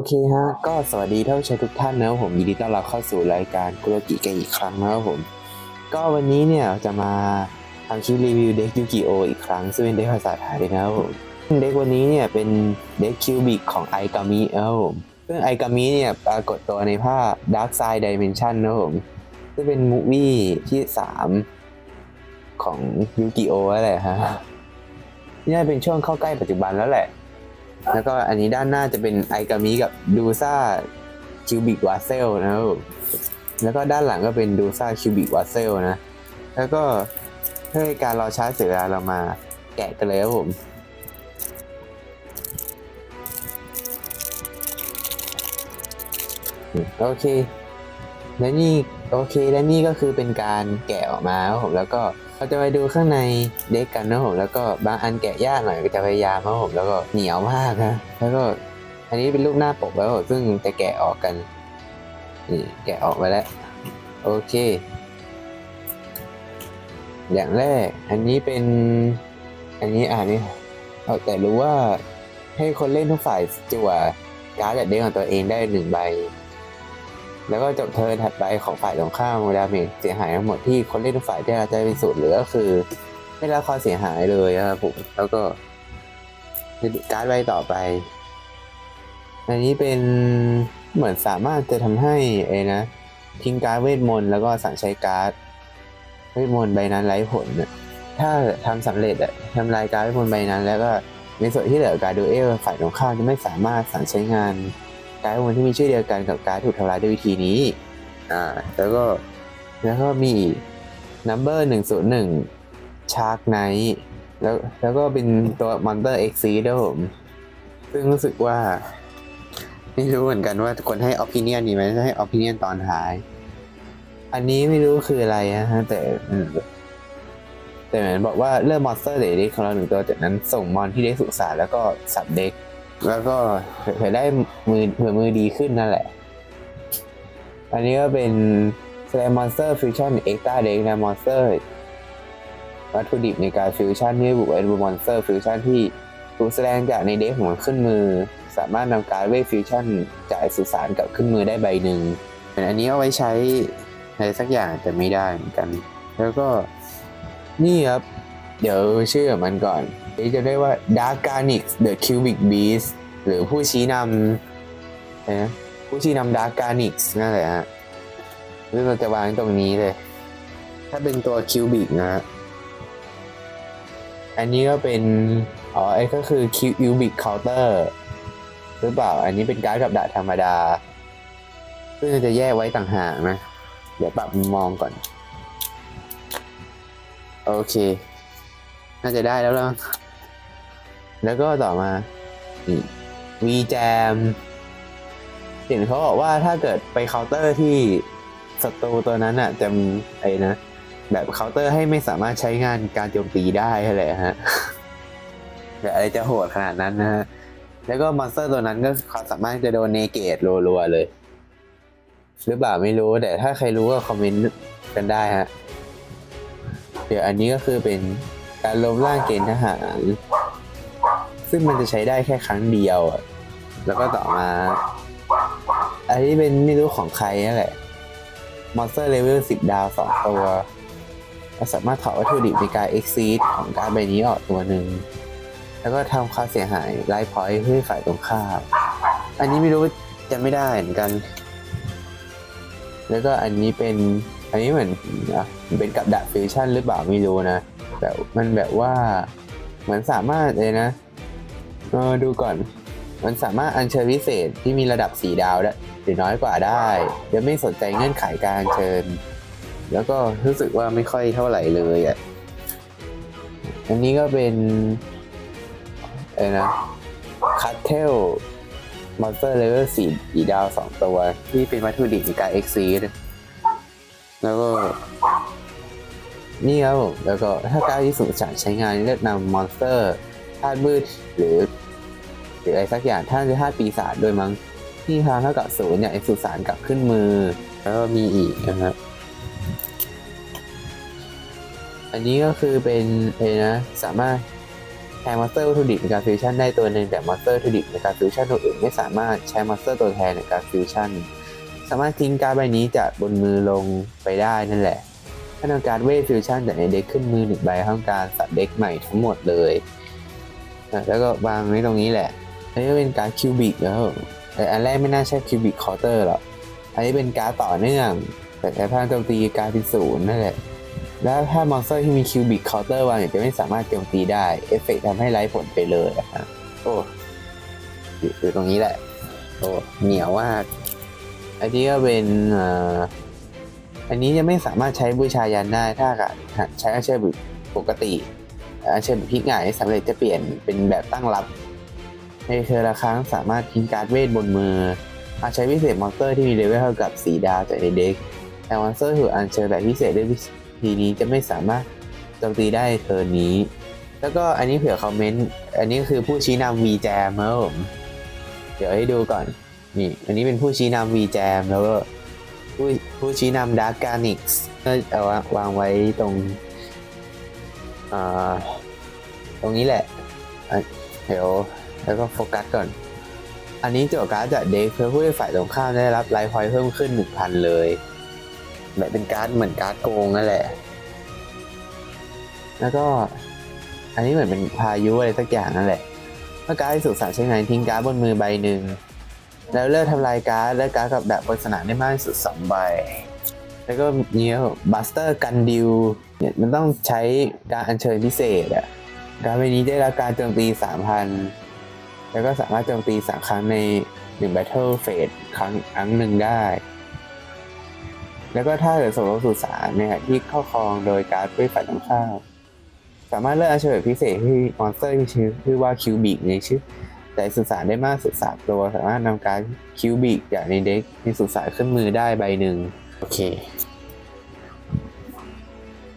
โอเคฮะ ก็สวัสดีท่านผู้ชมทุกท่านนะครับผมยินดีต้อนรับเข้าสู่รายการกุโรกิกันอีกครั้งนะครับผม ก็วันนี้เนี่ยจะมาทำคลิปรีวิวเด็กยูกิโออีกครั้ง ซึ่งเป็นเด็กภาษาไทยนะครับผมเด็กวันนี้เนี่ยเป็นเด็กคิวบิกของไอกามินะครับผมซึ่งไอกามิเนี่ยปรากฏตัวในภาพ Dark Side Dimension นะครับผมซึ่งเป็นมูฟวี่ที่ 3 ของยูกิโอนั่นแหละฮะนี่น่าเป็นช่วงเข้าใกล้ปัจจุบันแล้วแหละ แล้วก็อันนี้ด้านหน้าจะเป็นไอกามิกับดูซ่าคิวบิกวาเซลนะครับแล้วก็ด้านหลังก็เป็นดูซ่าคิวบิกวาเซลนะ แล้วก็เพื่อให้การรอช้าเสียเวลาเรามาแกะกันเลยครับผมโอเค และนี่โอเคและนี่ก็คือเป็นการแกะออกมาครับผมแล้วก็ เราจะไปดูข้างในเด็กกันนะผมแล้วก็บางอันแกะยากหน่อยก็จะพยายามครับผมแล้วก็เหนียวมากนะแล้วก็อันนี้เป็นรูปหน้าปกแล้วผมซึ่งจะแกะออกกันนี่แกะออกมาแล้ว โอเค อย่างแรก อันนี้เป็น อันนี้อ่านนี่เอาแต่รู้ว่าให้คนเล่นทุกฝ่ายจั่วการ์ดเด็กของตัวเองได้หนึ่งใบ แล้วก็จบเทิร์นถัดไปของฝ่ายตรงข้ามเวลาเมจเสียหายทั้งหมดที่คนเล่นฝ่ายได้รับจะเป็นสูตรเหลือก็คือ ไม่รับความเสียหายเลยนะครับผมแล้วก็การ์ดใบต่อไป อันนี้เป็นเหมือนสามารถจะทำให้เอนะทิ้งการ์ดเวทมนต์แล้วก็สั่งใช้การ์ดเวทมนต์ใบนั้นไร้ผลน่ะถ้าทำสำเร็จอะทำลายการ์ดเวทมนต์ใบนั้น แล้วก็ในส่วนที่เหลือการดูเอลฝ่ายตรงข้ามจะไม่สามารถสั่งใช้งาน การ์ดเวทมนที่มีชื่อเดียวกันกับการ์ดถูกทำลายด้วยวิธีนี้ อ่า แล้วก็แล้วก็มี number หนึ่งศูนย์หนึ่งชาร์กไนท์แล้วแล้วก็เป็นตัวมอนเตอร์เอ็กซีด้วยผม ซึ่งรู้สึกว่า ไม่รู้เหมือนกันว่าคนให้ opinion นี้ไหมจะให้ opinion ตอนท้าย อันนี้ไม่รู้คืออะไรฮะ แต่แต่เหมือนบอกว่าเริ่มมอนสเตอร์เด็กของเราหนึ่งตัวจากนั้นส่งมอนที่เด็กสุสานแล้วก็สับเด็ก แล้วก็เผื่อได้มือเผื่อมือดีขึ้นนั่นแหละ อันนี้ก็เป็น Slam Monster Fusion Extra Deck นะ Monster วัตถุดิบในการฟิวชั่นที่บุกไอ้มอนสเตอร์ฟิวชั่นที่ถูกแสดงจากในเด็กของมันขึ้นมือ สามารถนำการเวทฟิวชั่นจากสุสานกับขึ้นมือได้ใบหนึ่งอันนี้เอาไว้ใช้อะไรสักอย่างแต่ไม่ได้เหมือนกัน แล้วก็นี่ครับ เดี๋ยวชื่อมันก่อนนี่จะได้ว่า Dark Garnix The Cubic Beast หรือผู้ชี้นำนะผู้ชี้นำ Dark Garnix นั่นแหละฮะซึ่งเราจะวางตรงนี้เลย ถ้าเป็นตัว Cubic นะฮะอันนี้ก็เป็น อ๋อไอ้ก็คือ Cubic Counter หรือเปล่า อันนี้เป็นการ์ดกับดาธรรมดา ซึ่งจะแยกไว้ต่างหากนะ เดี๋ยวปรับมองก่อน โอเค น่าจะได้แล้วล่ะแล้วก็ต่อมานี่ V Jam เห็นเขาบอกว่าถ้าเกิดไปเคาน์เตอร์ที่ศัตรูตัวนั้นอะจะมีไอ้นะแบบเคาน์เตอร์ให้ไม่สามารถใช้งานการโจมตีได้อะไรฮะแต่อะไรจะโหดขนาดนั้นนะฮะแล้วก็มอนสเตอร์ตัวนั้นก็ความสามารถจะโดนเนเกตรัวๆเลย หรือเปล่าไม่รู้แต่ถ้าใครรู้ก็คอมเมนต์กันได้ฮะเดี๋ยวอันนี้ก็คือเป็น การล้มร่างเกณฑ์ทหาร ซึ่งมันจะใช้ได้แค่ครั้งเดียวแล้วก็ต่อมาอันนี้เป็นไม่รู้ของใครนั่นแหละมอนสเตอร์เลเวล10 ดาว 2 ตัวเราสามารถถอดวัตถุดิบในการ exceed ของการใบนี้ออกตัวหนึ่ง แล้วก็ทำค่าเสียหายไลฟ์พอยต์เพื่อให้ฝ่ายตรงข้ามอันนี้ไม่รู้จะไม่ได้เหมือนกัน แล้วก็อันนี้เป็น อันนี้เหมือนอะมันเป็นกับดักฟิวชั่นหรือเปล่าไม่รู้นะ แบบมันแบบว่าเหมือนสามารถเลยนะเออดูก่อน มันสามารถอัญเชิญวิเศษที่มีระดับสีดาวได้หรือน้อยกว่าได้โดยไม่สนใจเงื่อนไขการเชิญ แล้วก็รู้สึกว่าไม่ค่อยเท่าไหร่เลยอะอันนี้ก็เป็นอะไรนะคัตเทลมอนสเตอร์เลเวลสีอีดาวสองตัว ที่เป็นวัตถุดิบในการเอ็กซีดแล้วก็ นี่ครับผมแล้วก็ถ้าการที่สุสานใช้งานเลือกนำมอนสเตอร์ธาตุมืดหรือ หรืออะไรสักอย่างท่านจะธาตุปีศาจด้วยมั้งที่พาเท่ากับศูนย์เนี่ยไอสุสานกลับขึ้นมือ แล้วก็มีอีกนะครับอันนี้ก็คือเป็นเอนะสามารถแทนมอนสเตอร์วัตถุดิบในการฟิวชั่นได้ตัวหนึ่งแต่มอนสเตอร์วัตถุดิบในการฟิวชั่นตัวอื่นไม่สามารถใช้มอนสเตอร์ตัวแทนในการฟิวชั่นสามารถทิ้งการ์ดใบนี้จากบนมือลงไปได้นั่นแหละ ถ้าต้องการเวทฟิวชั่นจากในเด็กขึ้นมือหนึ่งใบต้องการสัตว์เด็กใหม่ทั้งหมดเลยแล้วก็วางไว้ตรงนี้แหละอันนี้เป็นการ์ดคิวบิกแล้วแต่อันแรกไม่น่าใช่คิวบิกคอร์เตอร์หรอกอันนี้เป็นการ์ดต่อเนื่อง แต่แต่พลังโจมตีการ์ดเป็นศูนย์นั่นแหละแล้วถ้ามอนสเตอร์ที่มีคิวบิกคาน์เตอร์วางจะไม่สามารถโจมตีได้เอฟเฟกต์ทำให้ไร้ผลไปเลยอะครับโอ้อยู่ตรงนี้แหละโอ้เหนียวมากอันนี้ก็เป็นอ่อ อันนี้จะไม่สามารถใช้บูชายันได้ถ้าใช้อาเชิญบุปกติอาเชบุพลิกหงายสำเร็จจะเปลี่ยนเป็นแบบตั้งรับ ในเธอละครั้งสามารถทิ้งการ์ดเวทบนมือ อาจใช้พิเศษมอนสเตอร์ที่มีเลเวลเท่ากับสีดาวจากในเด็กแต่มอนสเตอร์ถูกอัญเชิญแบบพิเศษด้วยวิธีนี้จะไม่สามารถโจมตีได้เทิร์นนี้ แล้วก็อันนี้เผื่อคอมเมนต์อันนี้คือผู้ชี้นำ V Jam ครับผมเดี๋ยวให้ดูก่อนนี่ อันนี้เป็นผู้ชี้นำ V Jam แล้วก็ ผู้ผู้ชี้นำ Dark Garnix ก็เอาวางวางไว้ตรงอ่าตรงนี้แหละ เดี๋ยวแล้วก็โฟกัสก่อน อันนี้จทย์การ์ดจากเด็กเพื่อผู้ที่ฝ่ายตรงข้ามได้รับไลฟ์พอยต์เพิ่มขึ้น 1,000 เลย แบบเป็นการ์ดเหมือนการ์ดโกงนั่นแหละ แล้วก็ อันนี้เหมือนเป็นพายุอะไรสักอย่างนั่นแหละเมื่อการ์ดที่สุสานใช้งานทิ้งการ์ดบนมือใบหนึ่ง แล้วเลิกทำลายการ์ดและการ์ดกับดักบนสนาได้มากที่สุดสองใบ แล้วก็มีบัสเตอร์กันดิวเนี่ยมันต้องใช้การอัญเชิญพิเศษอะการดใบนี้ได้รับการโจมตี 3,000 แล้วก็สามารถโจมตีสามครั้งในหนึ่ง Battle Phase ครั้งครั้งหนึ่งได้ แล้วก็ถ้าเกิดส่งลงสู่สารเนี่ยที่เข้าครองโดยการด้วยฝ่ายตรงข้ามสามารถเลือกอัญเชิญพิเศษที่มอนสเตอร์ที่ชื่อชื่อว่าคิวบิกในชื่อ แต่สื่อสารได้มากสุดสามตัวสามารถนำการคิวบิกจากในเด็กในสุสานขึ้นมือได้ใบหนึ่งโอเค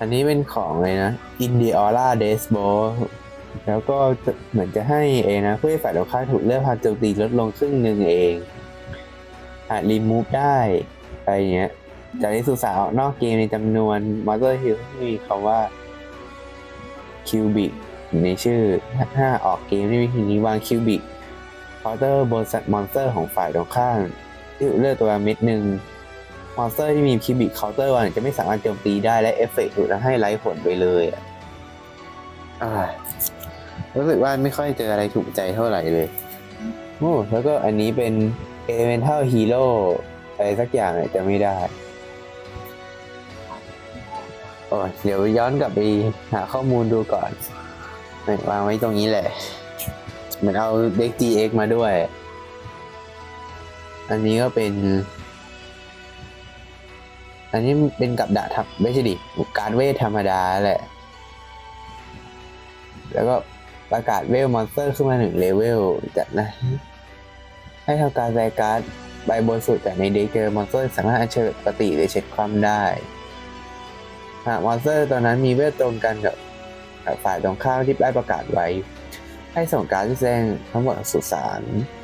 อันนี้เป็นของเลยนะ i n d i o l a d e s b o แล้วก็เหมือนจะให้เองนะเพื่อฝ่ายตรงข้าถูกเลือกพลังโจมตีลดลงครึ่งหนึ่งเองอาจรีมูฟได้อะไรเงี้ยจากนี้สู่สาวนอกเกมในจำนวนมอเตอร์ฮิลที่มีคำว่าคิวบิก ในชื่อ ถ้าออกเกมในวิธีนี้วางคิวบิกคอร์เตอร์บนสัตว์มอนสเตอร์ของฝ่ายตรงข้ามที่ถูกเลือกตัวเม็ดหนึ่งมอนสเตอร์ที่มีคิวบิกเคาน์เตอร์วางจะไม่สามารถโจมตีได้และเอฟเฟกต์ถูกทำให้ไร้ผลไปเลยอะอ่ารู้สึกว่าไม่ค่อยเจออะไรถูกใจเท่าไหร่เลยโอ้แล้วก็อันนี้เป็น Elemental Hero อะไรสักอย่างเนี่ยจะไม่ได้โอ้ยเดี๋ยวย้อนกลับไปหาข้อมูลดูก่อนนี่ วางไว้ตรงนี้แหละ เหมือนเอาเด็ก GX มาด้วย อันนี้ก็เป็น อันนี้เป็นกับดักทับไม่ใช่ดิ การเวทธรรมดาแหละ แล้วก็ประกาศเวลมอนสเตอร์ขึ้นมาหนึ่งเลเวลจากนั้นให้ทำการแซการ์ดใบบนสุดจากในเด็กเจอมอนสเตอร์สามารถอัญเชิญปกติหรือเช็ดความได้หากมอนสเตอร์ตอนนั้นมีเวทตรงกันกับ ฝ่ายตรงข้ามที่ได้ประกาศไว้ ให้ส่งการที่แจ้งทั้งหมดสู่สาร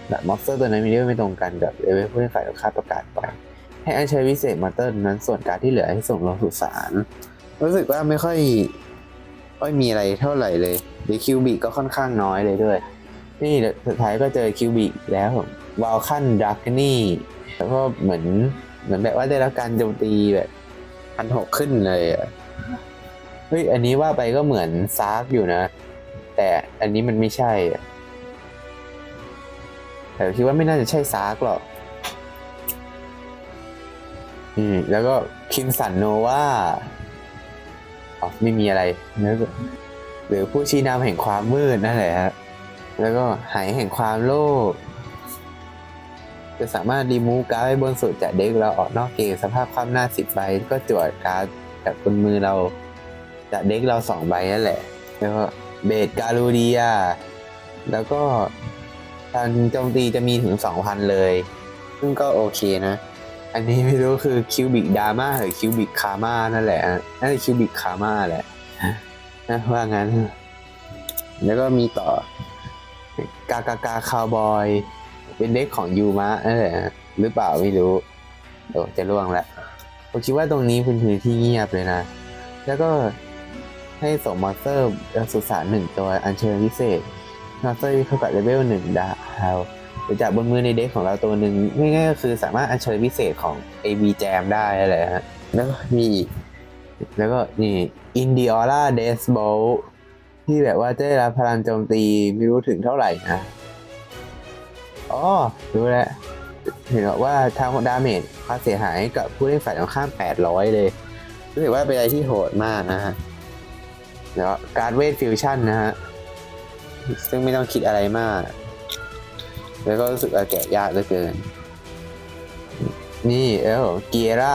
และมอนสเตอร์ตัวนั้นมีเลเวลไม่ตรงกันกับเลเวลผู้ที่ฝ่ายตรงข้ามประกาศไป ให้อัญเชิญวิเศษมอนสเตอร์นั้นส่วนการที่เหลือให้ส่งลงสู่สารรู้สึกว่าไม่ค่อยค่อยมีอะไรเท่าไหร่เลยหรือคิวบิก็ค่อนข้างน้อยเลยด้วย นี่สุดท้ายก็เจอคิวบิแล้ววาลคันดักนี่แล้วก็เหมือนเหมือนแบบว่าได้รับการโจมตีแบบพันหกขึ้นเลยอะ ฮ้ยอันนี้ว่าไปก็เหมือนซาร์กอยู่นะ แต่อันนี้มันไม่ใช่แต่คิดว่าไม่น่าจะใช่ซาร์กหรอกอืมแล้วก็คิมสันโนวาอ๋อไม่มีอะไรแล้วหรือผู้ชี้นำแห่งความมืดนั่นแหละฮะแล้วก็หายแห่งความโลภจะสามารถรีมูฟการ์ดไว้บนสุดจากเด็กเราออกนอกเกมสภาพความหน้าสิบใบก็จวดการ์ดจากบนมือเรา จากเด็กเราสองใบนั่นแหละ แล้วก็เบดการูเดีย แล้วก็การโจมตีจะมีถึงสองพันเลย ซึ่งก็โอเคนะ อันนี้ไม่รู้คือคิวบิกดาม่าหรือคิวบิกคาม่านั่นแหละน่าจะคิวบิกคาม่าแหละนะว่างั้น แล้วก็มีต่อกากากาคาวบอย เป็นเด็กของยูมะนั่นแหละหรือเปล่าไม่รู้โอ้จะล่วงแล้วผมคิดว่าตรงนี้เป็นพื้นที่เงียบเลยนะ แล้วก็ ให้ส่งมอนสเตอร์สุสานหนึ่งตัวอัญเชิญพิเศษมอนสเตอร์ที่เข้ากับเลเวลหนึ่งดาวหรือจากบนมือในเด็กของเราตัวหนึ่งง่ายๆก็คือสามารถอัญเชิญพิเศษของ AB Jam ได้อะไรฮะแล้วก็มีแล้วก็นี่อินดิออร่าเดสโบที่แบบว่าจะได้รับพลังโจมตีไม่รู้ถึงเท่าไหร่นะอ๋อรู้แล้วเห็นบอกว่าทางดาเมจความเสียหายกับผู้เล่นฝ่ายตรงข้าม 800 เลยรู้สึกว่าเป็นอะไรที่โหดมากนะฮะ แล้วการเวทฟิวชั่นนะฮะ ซึ่งไม่ต้องคิดอะไรมาก แล้วก็รู้สึกว่าแกะยากเหลือเกิน นี่เออเกียร่า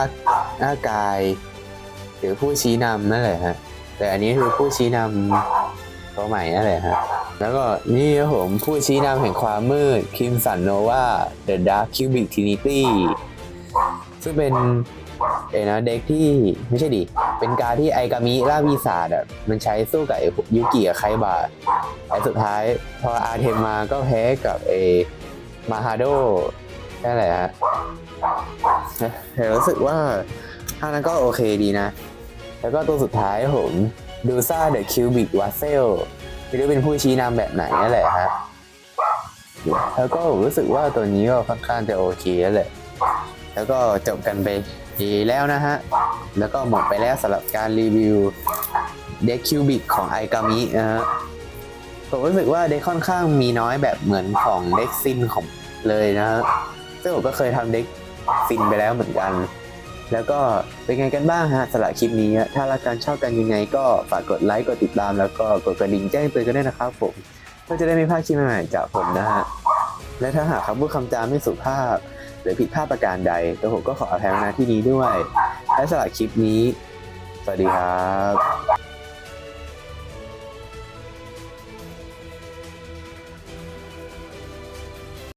หน้ากาย หรือผู้ชี้นำนั่นแหละฮะ แต่อันนี้คือผู้ชี้นำตัวใหม่นั่นแหละฮะ แล้วก็นี่ครับผมผู้ชี้นำแห่งความมืดคิมสันโนวา The Dark Cubic Trinity ซึ่งเป็น เนะเด็กที่ไม่ใช่ดิ เป็นการที่ไอกามิล่าปีศาจอะมันใช้สู้กับยุกิกับไคบาแต่สุดท้ายพออาเทมมาก็แพ้กับเอมาฮาโดนั่นแหละฮะแต่รู้สึกว่าท่านั้นก็โอเคดีนะ แล้วก็ตัวสุดท้ายผมดูซ่าเดอะคิวบิกวาเซลไม่รู้เป็นผู้ชี้นำแบบไหนนั่นแหละฮะแล้วก็รู้สึกว่าตัวนี้ก็ค่อนข้างจะโอเคแล้วแหละ แล้วก็จบกันไป ดีแล้วนะฮะ แล้วก็หมดไปแล้วสำหรับการรีวิวเด็กคิวบิกของไอกามินะฮะผมรู้สึกว่าเด็กค่อนข้างมีน้อยแบบเหมือนของเด็กซินของเลยนะฮะซึ่งผมก็เคยทำเด็กซินไปแล้วเหมือนกัน แล้วก็เป็นไงกันบ้างฮะสำหรับคลิปนี้ ถ้ารักกันชอบกันยังไง ก็ฝากกดไลค์กดติดตาม แล้วก็กดกระดิ่งแจ้งเตือนกันด้วยนะครับผมเพื่อจะได้ไม่พลาดคลิปใหม่ๆจากผมนะฮะและถ้าหากคำพูดคำจาไม่สุภาพ หรือผิดพลาดประการใดตัวผมก็ขออภัยมาณที่นี้ด้วย และสำหรับคลิปนี้ สวัสดีครับ